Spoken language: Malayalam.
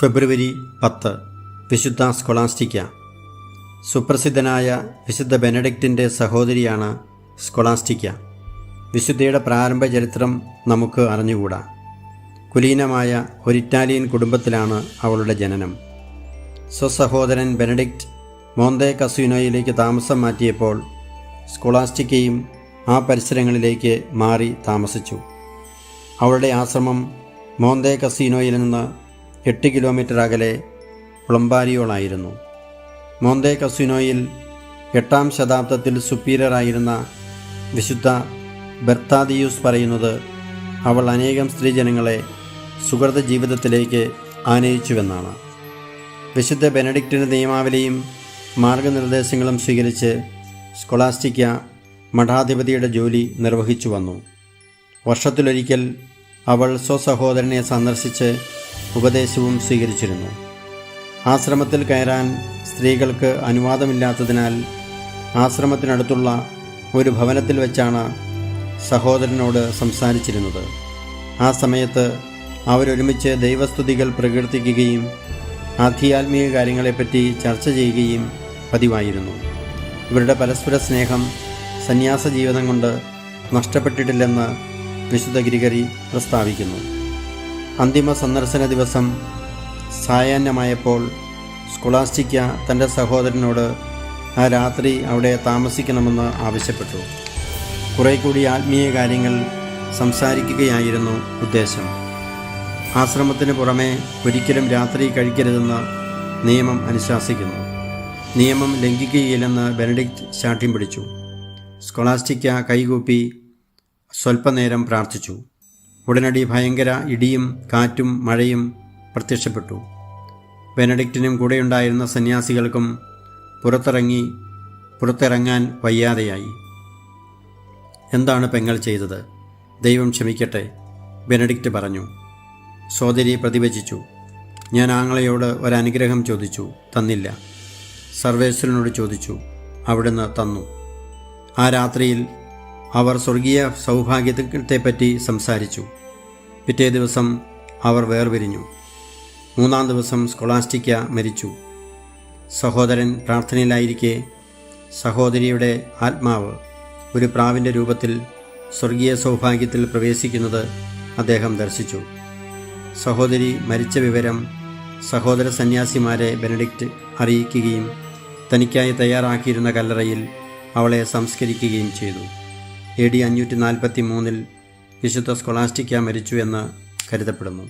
ഫെബ്രുവരി പത്ത്. വിശുദ്ധ സ്കൊളാസ്റ്റിക്ക. സുപ്രസിദ്ധനായ വിശുദ്ധ ബെനഡിക്റ്റിന്റെ സഹോദരിയാണ് സ്കൊളാസ്റ്റിക്ക. വിശുദ്ധയുടെ പ്രാരംഭ ചരിത്രം നമുക്ക് അറിഞ്ഞുകൂടാ. കുലീനമായ ഒരു ഇറ്റാലിയൻ കുടുംബത്തിലാണ് അവളുടെ ജനനം. സ്വസഹോദരൻ ബെനഡിക്റ്റ് മോന്തേ കസീനോയിലേക്ക് താമസം മാറ്റിയപ്പോൾ സ്കൊളാസ്റ്റിക്കയും ആ പരിസരങ്ങളിലേക്ക് മാറി താമസിച്ചു. അവളുടെ ആശ്രമം മോന്തേ കസീനോയിൽ നിന്ന് എട്ട് കിലോമീറ്റർ അകലെ പ്ലംബാരിയോളായിരുന്നു മോന്തേ കസിനോയിൽ എട്ടാം ശതാബ്ദത്തിൽ സുപ്പീരിയറായിരുന്ന വിശുദ്ധ ബെർത്താദിയൂസ് പറയുന്നത് അവൾ അനേകം സ്ത്രീജനങ്ങളെ സുഹൃത ജീവിതത്തിലേക്ക് ആനയിച്ചുവെന്നാണ്. വിശുദ്ധ ബെനഡിക്റ്റിന്റെ നിയമാവലിയും മാർഗനിർദ്ദേശങ്ങളും സ്വീകരിച്ച് സ്കൊളാസ്റ്റിക്ക മഠാധിപതിയുടെ ജോലി നിർവഹിച്ചു വന്നു വർഷത്തിലൊരിക്കൽ അവൾ സ്വസഹോദരനെ സന്ദർശിച്ച് ഉപദേശവും സ്വീകരിച്ചിരുന്നു. ആശ്രമത്തിൽ കയറാൻ സ്ത്രീകൾക്ക് അനുവാദമില്ലാത്തതിനാൽ ആശ്രമത്തിനടുത്തുള്ള ഒരു ഭവനത്തിൽ വെച്ചാണ് സഹോദരനോട് സംസാരിച്ചിരുന്നത്. ആ സമയത്ത് അവരൊരുമിച്ച് ദൈവസ്തുതികൾ പ്രകീർത്തിക്കുകയും ആധ്യാത്മിക കാര്യങ്ങളെപ്പറ്റി ചർച്ച ചെയ്യുകയും പതിവായിരുന്നു. ഇവരുടെ പരസ്പര സ്നേഹം സന്യാസ ജീവിതം കൊണ്ട് നഷ്ടപ്പെട്ടിട്ടില്ലെന്ന് വിശുദ്ധ ഗിരിഗരി പ്രസ്താവിക്കുന്നു. അന്തിമ സന്ദർശന ദിവസം സായാഹ്നമായപ്പോൾ സ്കുളാസ്റ്റിക്ക തന്റെ സഹോദരനോട് ആ രാത്രി അവിടെ താമസിക്കണമെന്ന് ആവശ്യപ്പെട്ടു. കുറെ കൂടി ആത്മീയ കാര്യങ്ങൾ സംസാരിക്കുകയായിരുന്നു ഉദ്ദേശം. ആശ്രമത്തിന് പുറമെ ഒരിക്കലും രാത്രി കഴിക്കരുതെന്ന് നിയമം അനുശാസിക്കുന്നു. നിയമം ലംഘിക്കുകയില്ലെന്ന് ബെനഡിക്റ്റ് ശാഠ്യം പിടിച്ചു. സ്കൊളാസ്റ്റിക്ക കൈകൂപ്പി സ്വൽപ്പനേരം പ്രാർത്ഥിച്ചു. ഉടനടി ഭയങ്കര ഇടിയും കാറ്റും മഴയും പ്രത്യക്ഷപ്പെട്ടു. ബെനഡിക്റ്റിനും കൂടെയുണ്ടായിരുന്ന സന്യാസികൾക്കും പുറത്തിറങ്ങി പുറത്തിറങ്ങാൻ വയ്യാതെയായി. എന്താണ് പെങ്ങൾ ചെയ്തത്? ദൈവം ക്ഷമിക്കട്ടെ ബെനഡിക്റ്റ് പറഞ്ഞു. സോദരി പ്രതിവചിച്ചു. ഞാൻ ആങ്ങളയോട് ഒരനുഗ്രഹം ചോദിച്ചു തന്നില്ല. സർവേശ്വരനോട് ചോദിച്ചു അവിടുന്ന് തന്നു. ആ രാത്രിയിൽ അവർ സ്വർഗീയ സൗഭാഗ്യത്തെപ്പറ്റി സംസാരിച്ചു. പിറ്റേ ദിവസം അവർ വേർപിരിഞ്ഞു. മൂന്നാം ദിവസം സ്കൊളാസ്റ്റിക്ക മരിച്ചു. സഹോദരൻ പ്രാർത്ഥനയിലായിരിക്കെ സഹോദരിയുടെ ആത്മാവ് ഒരു പ്രാവിന്റെ രൂപത്തിൽ സ്വർഗീയ സൗഭാഗ്യത്തിൽ പ്രവേശിക്കുന്നത് അദ്ദേഹം ദർശിച്ചു. സഹോദരി മരിച്ച വിവരം സഹോദര സന്യാസിമാരെ ബെനഡിക്റ്റ് അറിയിക്കുകയും തനിക്കായി തയ്യാറാക്കിയിരുന്ന കല്ലറയിൽ അവളെ സംസ്കരിക്കുകയും ചെയ്തു. എ ഡി അഞ്ഞൂറ്റി നാൽപ്പത്തി മൂന്നിൽ വിശുദ്ധ സ്കൊളാസ്റ്റിക്ക മരിച്ചു എന്ന് കരുതപ്പെടുന്നു.